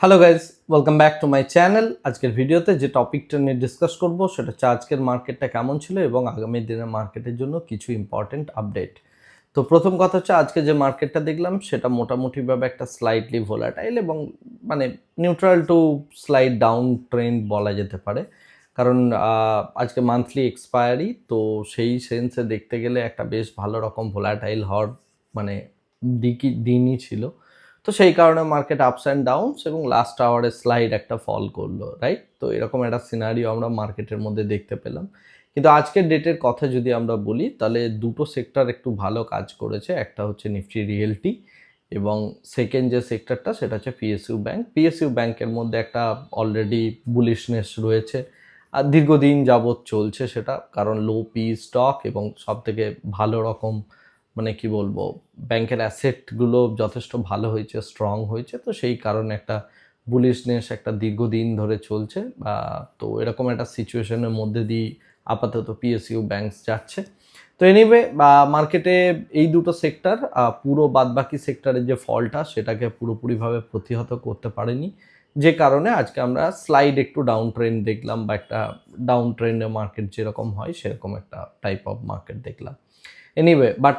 Hello guys welcome back to my channel আজকের ভিডিওতে যে টপিকটা নিয়ে ডিসকাস করব, সেটা হচ্ছে আজকের মার্কেটটা কেমন ছিল এবং আগামী দিনের মার্কেটের জন্য কিছু ইম্পর্টেন্ট আপডেট তো প্রথম কথা হচ্ছে, আজকে যে মার্কেটটা দেখলাম, সেটা মোটামুটিভাবে একটা স্লাইটলি ভোলাটাইল এবং মানে neutral to slide down trend বলা যেতে পারে। কারণ আজকে মান্থলি এক্সপায়ারি তো সেই সেন্সে দেখতে গেলে একটা বেশ ভালো রকম ভোলাটাইল হওয়ার মানে দিকই, দিনই ছিল। তো সেই কারণে মার্কেট আপস অ্যান্ড ডাউনস এবং লাস্ট আওয়ারে স্লাইড একটা ফল করল রাইট তো এরকম একটা সিনারিও আমরা মার্কেটের মধ্যে দেখতে পেলাম। কিন্তু আজকের ডেটের কথা যদি আমরা বলি, তাহলে দুটো সেক্টর একটু ভালো কাজ করেছে। একটা হচ্ছে নিফটি রিয়েলটি এবং সেকেন্ড যে সেক্টরটা সেটা হচ্ছে পিএসইউ ব্যাংক পিএসইউ ব্যাংকের মধ্যে একটা অলরেডি বুলিশনেস রয়েছে। আর দীর্ঘদিন যাবৎ চলছে সেটা, কারণ লো পি স্টক এবং সব থেকে ভালো রকম মানে কি বলব, ব্যাংকের অ্যাসেটগুলো যথেষ্ট ভালো হয়েছে স্ট্রং হয়েছে, তো সেই কারণে একটা বুলিশনেস একটা দীর্ঘদিন ধরে চলছে, বা তো এরকম একটা সিচুয়েশনের মধ্যে দিয়ে আপাতত পিএসইউ ব্যাংকস যাচ্ছে। তো এনিওয়ে মার্কেটে এই দুটো সেক্টর পুরো বাদবাকি সেক্টরের যে ফলটা, সেটাকে পুরোপুরিভাবে প্রতিহত করতে পারেনি। যে কারণে আজকে আমরা স্লাইড একটু ডাউন ট্রেন্ড দেখলাম, বা একটা ডাউন ট্রেন্ডে মার্কেট যেরকম হয়, সেরকম একটা টাইপ অফ মার্কেট দেখলাম। এনিওয়ে বাট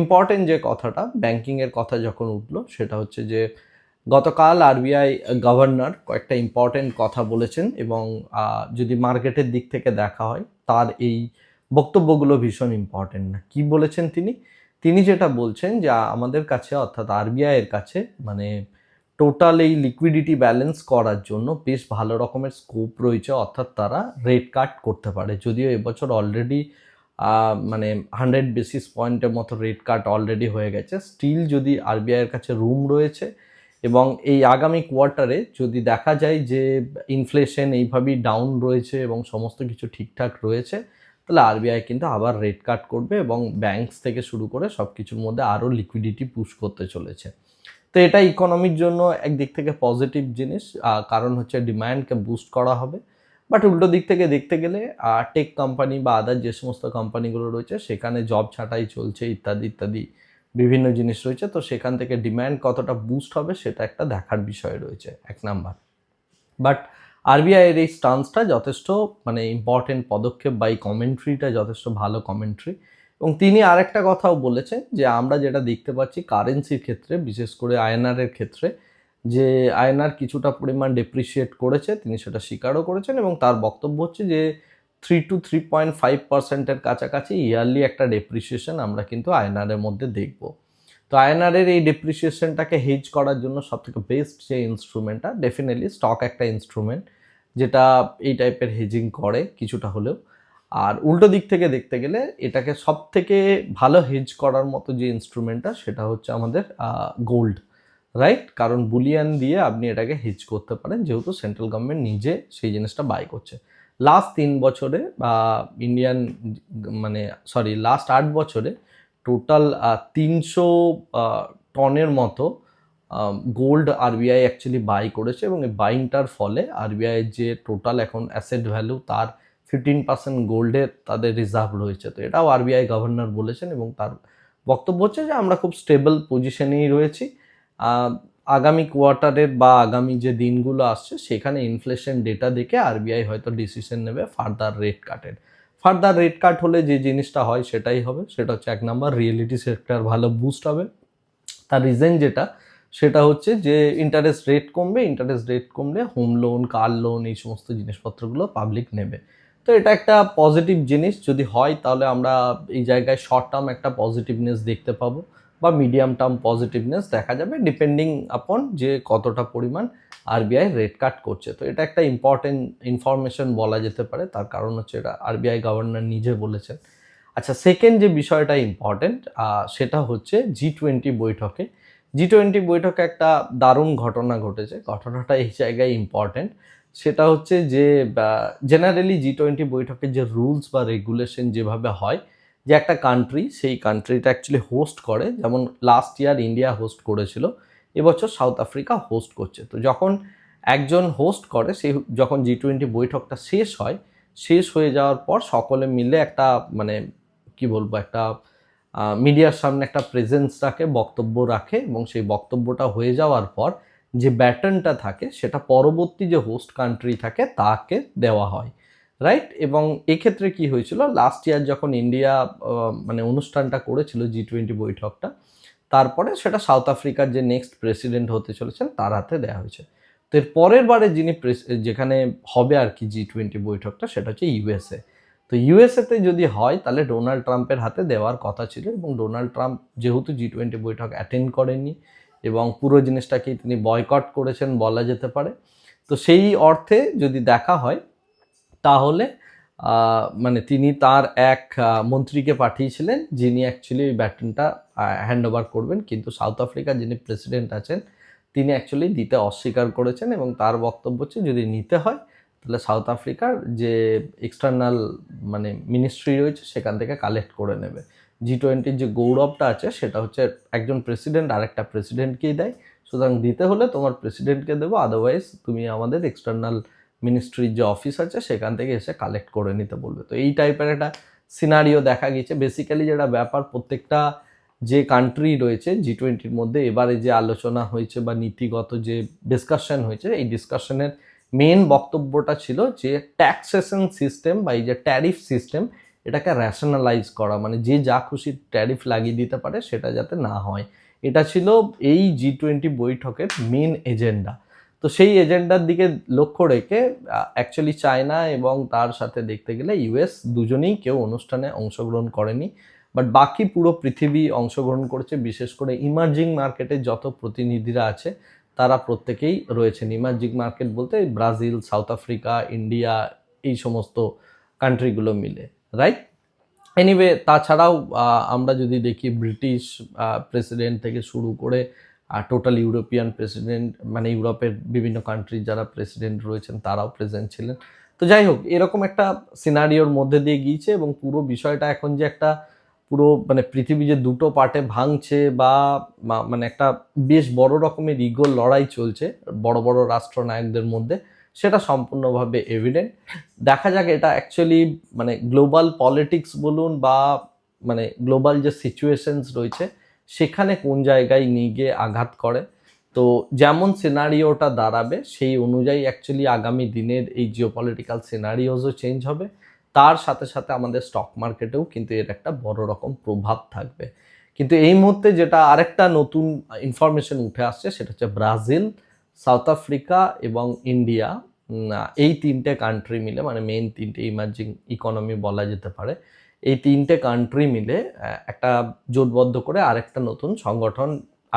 ইম্পর্টেন্ট যে কথাটা ব্যাংকিংয়ের কথা যখন উঠল, সেটা হচ্ছে যে গতকাল আরবিআই গভর্নর কয়েকটা ইম্পর্টেন্ট কথা বলেছেন এবং যদি মার্কেটের দিক থেকে দেখা হয়, তার এই বক্তব্যগুলো ভীষণ ইম্পর্টেন্ট না, কি বলেছেন তিনি? তিনি যেটা বলছেন যে, আমাদের কাছে অর্থাৎ আরবিআই এর কাছে মানে টোটাল এই লিকুইডিটি ব্যালেন্স করার জন্য বেশ ভালো রকমের স্কোপ রয়েছে, অর্থাৎ তারা রেট কাট করতে পারে। যদিও এবছর অলরেডি মানে হান্ড্রেড বেসিস পয়েন্টের মতো রেট কাট অলরেডি হয়ে গেছে। স্টিল যদি আরবিআইয়ের কাছে রুম রয়েছে এবং এই আগামী কোয়ার্টারে যদি দেখা যায় যে ইনফ্লেশন এইভাবেই ডাউন রয়েছে এবং সমস্ত কিছু ঠিকঠাক রয়েছে, তাহলে আরবিআই কিন্তু আবার রেট কাট করবে এবং ব্যাংকস থেকে শুরু করে সব কিছুর মধ্যে আরও লিকুইডিটি পুশ করতে চলেছে। তো এটা ইকোনমির জন্য একদিক থেকে পজিটিভ জিনিস কারণ হচ্ছে ডিমান্ডকে বুস্ট করা হবে। বাট উল্টো দিক থেকে দেখতে গেলে টেক কোম্পানি বা আদার যে সমস্ত কোম্পানিগুলো রয়েছে, সেখানে জব ছাঁটাই চলছে, ইত্যাদি ইত্যাদি বিভিন্ন জিনিস রয়েছে। তো সেখান থেকে ডিম্যান্ড কতটা বুস্ট হবে, সেটা একটা দেখার বিষয় রয়েছে, এক নাম্বার। বাট আরবিআইয়ের এই স্টান্সটা যথেষ্ট মানে ইম্পর্টেন্ট পদক্ষেপ বা এই কমেন্ট্রিটা যথেষ্ট ভালো কমেন্ট্রি এবং তিনি আরেকটা কথাও বলেছেন যে, আমরা যেটা দেখতে পাচ্ছি কারেন্সির ক্ষেত্রে, বিশেষ করে আয়নারের ক্ষেত্রে যে আয়নার কিছুটা পরিমাণ ডেপ্রিসিয়েট করেছে, তিনি সেটা স্বীকারও করেছেন এবং তার বক্তব্য হচ্ছে যে three two three point five পার্সেন্টের কাছাকাছি ইয়ারলি একটা ডেপ্রিসিয়েশন আমরা কিন্তু আয়নারের মধ্যে দেখব। তো আয়নারের এই ডেপ্রিসিয়েশনটাকে হেজ করার জন্য সবথেকে বেস্ট যে ইনস্ট্রুমেন্টটা ডেফিনেটলি স্টক একটা ইনস্ট্রুমেন্ট যেটা এই টাইপের হেজিং করে কিছুটা হলেও। আর উল্টো দিক থেকে দেখতে গেলে এটাকে সব থেকে ভালো হেজ করার মতো যে ইনস্ট্রুমেন্টটা সেটা হচ্ছে আমাদের গোল্ড রাইট কারণ বুলিয়ান দিয়ে আপনি এটাকে হেজ করতে পারেন, যেহেতু সেন্ট্রাল গভর্নমেন্ট নিজে সেই জিনিসটা বাই করছে। লাস্ট তিন বছরে বা ইন্ডিয়ান মানে সরি লাস্ট আট বছরে টোটাল তিনশো টনের মতো গোল্ড আরবিআই অ্যাকচুয়ালি বাই করেছে এবং এই বাইংটার ফলে আরবিআই যে টোটাল এখন অ্যাসেট ভ্যালু তার ফিফটিন পার্সেন্ট গোল্ডের তাদের রিজার্ভ রয়েছে। তো এটাও আরবিআই গভর্নর বলেছেন এবং তার বক্তব্য হচ্ছে যে আমরা খুব স্টেবল পজিশনেই রয়েছি। আগামী কোয়ার্টারের বা আগামী যে দিনগুলো আসছে, সেখানে ইনফ্লেশন ডেটা দেখে আরবিআই হয়তো ডিসিশন নেবে ফার্দার রেট কাটের ফার্দার রেট কাট হলে যে জিনিসটা হয় সেটাই হবে, সেটা হচ্ছে এক নাম্বার রিয়েলিটি সেক্টর ভালো বুস্ট হবে। তার রিজন যেটা, সেটা হচ্ছে যে ইন্টারেস্ট রেট কমবে ইন্টারেস্ট রেট কমলে হোম লোন কার লোন এই সমস্ত জিনিসপত্রগুলো পাবলিক নেবে। তো এটা একটা পজিটিভ জিনিস, যদি হয় তাহলে আমরা এই জায়গায় শর্ট টার্ম একটা পজিটিভনেস দেখতে পাবো। বা মিডিয়াম টার্ম পজিটিভনেস দেখা যাবে ডিপেন্ডিং আপন যে কতটা পরিমাণ আরবিআই রেট কাট করছে। তো এটা একটা ইম্পর্টেন্ট ইনফরমেশন বলা যেতে পারে, তার কারণ হচ্ছে এটা আরবিআই গভর্নর নিজে বলেছেন। আচ্ছা সেকেন্ড যে বিষয়টা ইম্পর্টেন্ট সেটা হচ্ছে জি টোয়েন্টি বৈঠকে। জি টোয়েন্টি বৈঠকে একটা দারুণ ঘটনা ঘটেছে, ঘটনাটা এই জায়গায় ইম্পর্টেন্ট সেটা হচ্ছে যে জেনারেলি জি টোয়েন্টি বৈঠকের যে রুলস বা রেগুলেশন যেভাবে হয় যে একটা কান্ট্রি সেই কান্ট্রিটা অ্যাকচুয়ালি হোস্ট করে, যেমন লাস্ট ইয়ার ইন্ডিয়া হোস্ট করেছিল, এবছর সাউথ আফ্রিকা হোস্ট করছে। তো যখন একজন হোস্ট করে সেই যখন জি টোয়েন্টি বৈঠকটা শেষ হয়, শেষ হয়ে যাওয়ার পর সকলে মিলে একটা মানে কি বলব, একটা মিডিয়ার সামনে একটা প্রেজেন্স রাখে, বক্তব্য রাখে এবং সেই বক্তব্যটা হয়ে যাওয়ার পর যে ব্যাটনটা থাকে, সেটা পরবর্তী যে হোস্ট কান্ট্রি থাকে, তাকে দেওয়া হয়। রাইট এবং এক্ষেত্রে কি হয়েছিল? লাস্ট ইয়ার যখন ইন্ডিয়া মানে অনুষ্ঠানটা করেছিল জি টোয়েন্টি বৈঠকটা, তারপরে সেটা সাউথ আফ্রিকার যে নেক্সট প্রেসিডেন্ট হতে চলেছেন, তার হাতে দেওয়া হয়েছে। তো এর পরের বারে যিনি যেখানে হবে আর কি জি টোয়েন্টি বৈঠকটা, সেটা হচ্ছে ইউএসএ তো ইউএসএতে যদি হয়, তাহলে ডোনাল্ড ট্রাম্পের হাতে দেওয়ার কথা ছিল এবং ডোনাল্ড ট্রাম্প যেহেতু জি টোয়েন্টি বৈঠক অ্যাটেন্ড করেননি এবং পুরো জিনিসটাকে তিনি বয়কট করেছেন বলা যেতে পারে। তো সেই অর্থে যদি দেখা হয় তাহলে মানে তিনি তার এক মন্ত্রীকে পাঠিয়েছিলেন, যিনি অ্যাকচুয়ালি ওই ব্যাটনটা হ্যান্ড ওভার করবেন। কিন্তু সাউথ আফ্রিকার যিনি প্রেসিডেন্ট আছেন, তিনি অ্যাকচুয়ালি দিতে অস্বীকার করেছেন এবং তার বক্তব্য হচ্ছে, যদি নিতে হয়, তাহলে সাউথ আফ্রিকার যে এক্সটার্নাল মানে মিনিস্ট্রি রয়েছে, সেখান থেকে কালেক্ট করে নেবে। জি টোয়েন্টির যে গৌরবটা আছে, সেটা হচ্ছে একজন প্রেসিডেন্ট আরেকটা প্রেসিডেন্টকেই দেয়। সুতরাং দিতে হলে তোমার প্রেসিডেন্টকে দেবো আদারওয়াইজ তুমি আমাদের এক্সটার্নাল মিনিস্ট্রির যে অফিস আছে, সেখান থেকে এসে কালেক্ট করে নিতে বলবে। তো এই টাইপের একটা সিনারিও দেখা গেছে বেসিক্যালি যেটা ব্যাপার, প্রত্যেকটা যে কান্ট্রি রয়েছে জি টোয়েন্টির মধ্যে এবারে যে আলোচনা হয়েছে বা নীতিগত যে ডিসকাশন হয়েছে, এই ডিসকাশনের মেন বক্তব্যটা ছিল যে ট্যাক্সেশন সিস্টেম বা এই যে ট্যারিফ সিস্টেম এটাকে র্যাশনালাইজ করা। মানে যে যা খুশি ট্যারিফ লাগিয়ে দিতে পারে, সেটা যাতে না হয়। এটা ছিল এই জি টোয়েন্টি বৈঠকের মেন এজেন্ডা তো সেই এজেন্ডার দিকে লক্ষ্য রেখে অ্যাকচুয়ালি চায়না এবং তার সাথে দেখতে গেলে ইউএস দুজনেই কেউ অনুষ্ঠানে অংশগ্রহণ করেনি। বাট বাকি পুরো পৃথিবী অংশগ্রহণ করেছে, বিশেষ করে ইমার্জিং মার্কেটের যত প্রতিনিধিরা আছে, তারা প্রত্যেকেই রয়েছেন। ইমার্জিং মার্কেট বলতে ব্রাজিল, সাউথ আফ্রিকা, ইন্ডিয়া, এই সমস্ত কান্ট্রিগুলো মিলে রাইট এনিওয়ে তাছাড়াও আমরা যদি দেখি ব্রিটিশ প্রেসিডেন্ট থেকে শুরু করে টোটাল ইউরোপিয়ান প্রেসিডেন্ট মানে ইউরোপের বিভিন্ন কান্ট্রির যারা প্রেসিডেন্ট রয়েছেন, তারাও প্রেজেন্ট ছিলেন। তো যাই হোক, এরকম একটা সিনারিওর মধ্যে দিয়ে গিয়েছে এবং পুরো বিষয়টা এখন যে একটা পুরো মানে পৃথিবী যে দুটো পার্টে ভাঙছে বা মানে একটা বেশ বড় রকমের ইগোর লড়াই চলছে বড় বড় রাষ্ট্রনায়কদের মধ্যে, সেটা সম্পূর্ণভাবে এভিডেন্ট দেখা যাক এটা অ্যাকচুয়ালি মানে গ্লোবাল পলিটিক্স বলুন বা মানে গ্লোবাল যে সিচুয়েশনস রয়েছে সেখানে কোন জায়গায় নিয়ে গিয়ে আঘাত করে। তো যেমন সিনারিওটা দাঁড়াবে, সেই অনুযায়ী অ্যাকচুয়ালি আগামী দিনের এই জিওপলিটিক্যাল সিনারিওজও চেঞ্জ হবে। তার সাথে সাথে আমাদের স্টক মার্কেটেও কিন্তু এর একটা বড় রকম প্রভাব থাকবে। কিন্তু এই মুহূর্তে যেটা আরেকটা নতুন ইনফরমেশন উঠে আসছে, সেটা হচ্ছে ব্রাজিল, সাউথ আফ্রিকা এবং ইন্ডিয়া। এই তিনটে কান্ট্রি মিলে মানে মেন তিনটে ইমার্জিং ইকোনমি বলা যেতে পারে। এই তিনটে কান্ট্রি মিলে একটা জোটবদ্ধ করে আরেকটা নতুন সংগঠন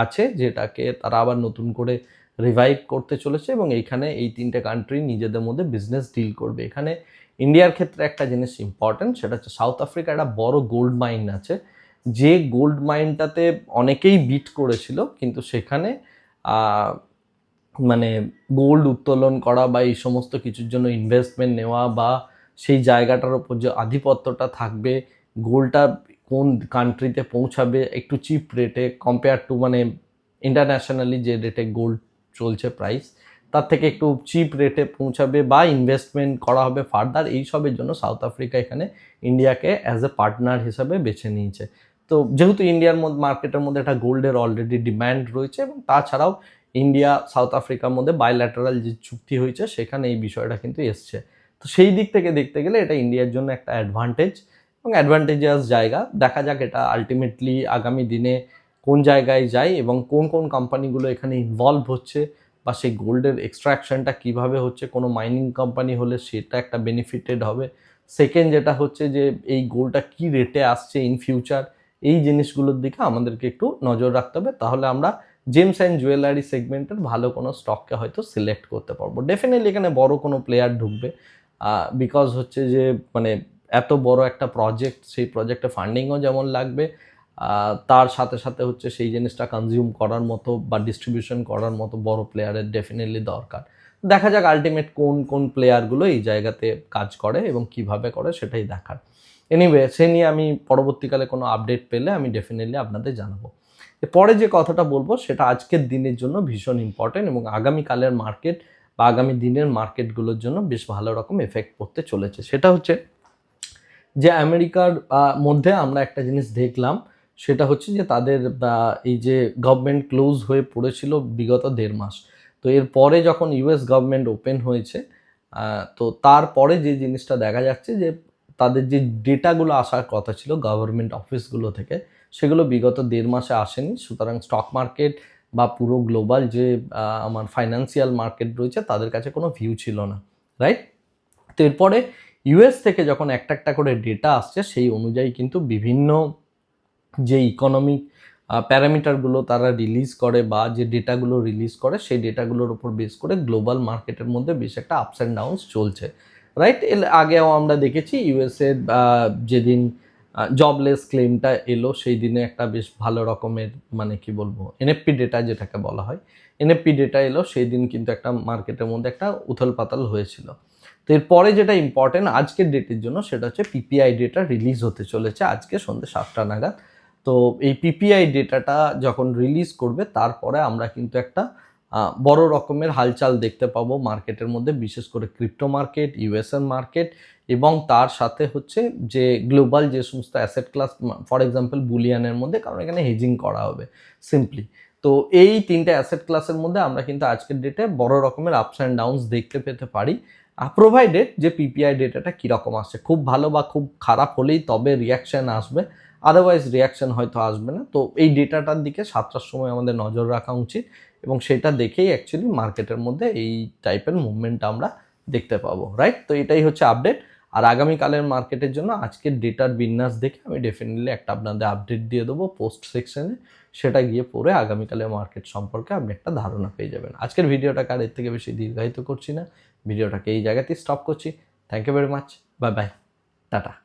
আছে যেটাকে তারা আবার নতুন করে রিভাইভ করতে চলেছে এবং এইখানে এই তিনটে কান্ট্রি নিজেদের মধ্যে বিজনেস ডিল করবে। এখানে ইন্ডিয়ার ক্ষেত্রে একটা জিনিস ইম্পর্টেন্ট সেটা হচ্ছে সাউথ আফ্রিকা একটা বড় গোল্ড মাইন আছে। যে গোল্ড মাইনটাতে অনেকেই বিট করেছিল, কিন্তু সেখানে মানে গোল্ড উত্তোলন করা বা এই সমস্ত কিছুর জন্য ইনভেস্টমেন্ট নেওয়া বা সেই জায়গাটার ওপর যে আধিপত্যটা থাকবে, গোলটা কোন কান্ট্রিতে পৌঁছাবে, একটু চিপ রেটে কম্পেয়ার টু মানে ইন্টারন্যাশনালি যে রেটে গোল্ড চলছে প্রাইস তার থেকে একটু চিপ রেটে পৌঁছাবে বা ইনভেস্টমেন্ট করা হবে ফার্দার এইসবের জন্য সাউথ আফ্রিকা এখানে ইন্ডিয়াকে অ্যাজ এ পার্টনার হিসাবে বেছে নিয়েছে। তো যেহেতু ইন্ডিয়ার মধ্যে মার্কেটের মধ্যে একটা গোল্ডের অলরেডি ডিম্যান্ড রয়েছে এবং তাছাড়াও ইন্ডিয়া সাউথ আফ্রিকার মধ্যে বাইল্যাটারাল যে চুক্তি হয়েছে, সেখানে এই বিষয়টা কিন্তু এসছে। তো সেই দিক থেকে দেখতে গেলে এটা ইন্ডিয়ার জন্য একটা অ্যাডভান্টেজ এবং অ্যাডভান্টেজাস জায়গা। দেখা যাক এটা আলটিমেটলি আগামী দিনে কোন জায়গায় যায় এবং কোন কোন কোম্পানিগুলো এখানে ইনভলভ হচ্ছে বা সেই গোল্ডের এক্সট্রাকশনটা কীভাবে হচ্ছে, কোনো মাইনিং কোম্পানি হলে সেটা একটা বেনিফিটেড হবে। সেকেন্ড যেটা হচ্ছে যে এই গোল্ডটা কি রেটে আসছে ইন ফিউচার এই জিনিসগুলোর দিকে আমাদেরকে একটু নজর রাখতে হবে। তাহলে আমরা জেমস অ্যান্ড জুয়েলারি সেগমেন্টের ভালো কোনো স্টককে হয়তো সিলেক্ট করতে পারব। ডেফিনেটলি এখানে বড় কোনো প্লেয়ার ঢুকবে। বিকজ হচ্ছে যে মানে এত বড় একটা প্রজেক্ট সেই প্রজেক্টে ফান্ডিংও যেমন লাগবে তার সাথে সাথে হচ্ছে সেই জিনিসটা কনজিউম করার মতো বা ডিস্ট্রিবিউশন করার মতো বড় প্লেয়ারের ডেফিনেটলি দরকার। দেখা যাক আলটিমেট কোন কোন প্লেয়ারগুলো এই জায়গাতে কাজ করে এবং কীভাবে করে সেটাই দেখার। এনিওয়ে সে নিয়ে আমি পরবর্তীকালে কোনো আপডেট পেলে আমি ডেফিনেটলি আপনাদের জানাব। পরে যে কথাটা বলব, সেটা আজকের দিনের জন্য ভীষণ ইম্পর্টেন্ট এবং আগামীকালের মার্কেট বা আগামী দিনের মার্কেটগুলোর জন্য বেশ ভালো রকম এফেক্ট পড়তে চলেছে। সেটা হচ্ছে যে আমেরিকার মধ্যে আমরা একটা জিনিস দেখলাম, সেটা হচ্ছে যে তাদের এই যে গভর্নমেন্ট ক্লোজ হয়ে পড়েছিল বিগত দেড় মাস। তো এরপরে যখন ইউএস গভর্নমেন্ট ওপেন হয়েছে তো তারপরে যে জিনিসটা দেখা যাচ্ছে যে তাদের যে ডেটাগুলো আসার কথা ছিল গভর্নমেন্ট অফিসগুলো থেকে, সেগুলো বিগত দেড় মাসে আসেনি। সুতরাং স্টক মার্কেট বা পুরো গ্লোবাল যে আমার ফাইন্যান্সিয়াল মার্কেট রয়েছে, তাদের কাছে কোনো ভিউ ছিল না রাইট তো এরপরে ইউএস থেকে যখন একটা একটা করে ডেটা আসছে, সেই অনুযায়ী কিন্তু বিভিন্ন যে ইকোনমিক প্যারামিটারগুলো তারা রিলিজ করে বা যে ডেটাগুলো রিলিজ করে, সেই ডেটাগুলোর উপর বেস করে গ্লোবাল মার্কেটের মধ্যে বেশ একটা আপস অ্যান্ড ডাউনস চলছে রাইট এর আগেও আমরা দেখেছি ইউএসএ যেদিন জবলেস ক্লেমটা এলো, সেই দিনে একটা বেশ ভালো রকমের মানে কি বলব এনএফপি ডেটা যেটাকে বলা হয় এনএফপি ডেটা এলো, সেই দিন কিন্তু একটা মার্কেটের মধ্যে একটা উথল পাতাল হয়েছিল। তো এরপরে যেটা ইম্পর্টেন্ট আজকের ডেটের জন্য সেটা হচ্ছে পিপিআই ডেটা রিলিজ হতে চলেছে আজকে সন্ধ্যে সাতটা নাগাদ। তো এই পিপিআই ডেটাটা যখন রিলিজ করবে, তারপরে আমরা কিন্তু একটা বড় রকমের হালচাল দেখতে পাবো মার্কেটের মধ্যে, বিশেষ করে ক্রিপ্টো মার্কেট ইউএসএন মার্কেট এবং তার সাথে হচ্ছে যে গ্লোবাল যে সমস্ত অ্যাসেট ক্লাস ফর এক্সাম্পল বুলিয়ানের মধ্যে, কারণ এখানে হেজিং করা হবে সিম্পলি তো এই তিনটে অ্যাসেট ক্লাসের মধ্যে আমরা কিন্তু আজকের ডেটে বড় রকমের আপস অ্যান্ড ডাউনস দেখতে পেতে পারি। প্রোভাইডেড যে পিপিআই ডেটাটা কীরকম আসছে, খুব ভালো বা খুব খারাপ হলেই তবে রিয়াকশান আসবে আদারওয়াইজ রিয়াকশন হয়তো আসবে না। তো এই ডেটাটার দিকে সাতটার সময় আমাদের নজর রাখা উচিত এবং সেটা দেখেই অ্যাকচুয়ালি মার্কেটের মধ্যে এই টাইপের মুভমেন্ট আমরা দেখতে পাবো রাইট তো এটাই হচ্ছে আপডেট আর আগামীকালের মার্কেটের জন্য আজকের ডেটার বিন্যাস দেখে আমি ডেফিনেটলি একটা আপনাদের আপডেট দিয়ে দেবো পোস্ট সেকশনে সেটা গিয়ে পড়ে আগামীকালের মার্কেট সম্পর্কে আপনি একটা ধারণা পেয়ে যাবেন। আজকের ভিডিওটাকে আর এর থেকে বেশি দীর্ঘায়িত করছি না? ভিডিওটাকে এই জায়গাতেই স্টপ করছি। Thank you very much bye bye tata.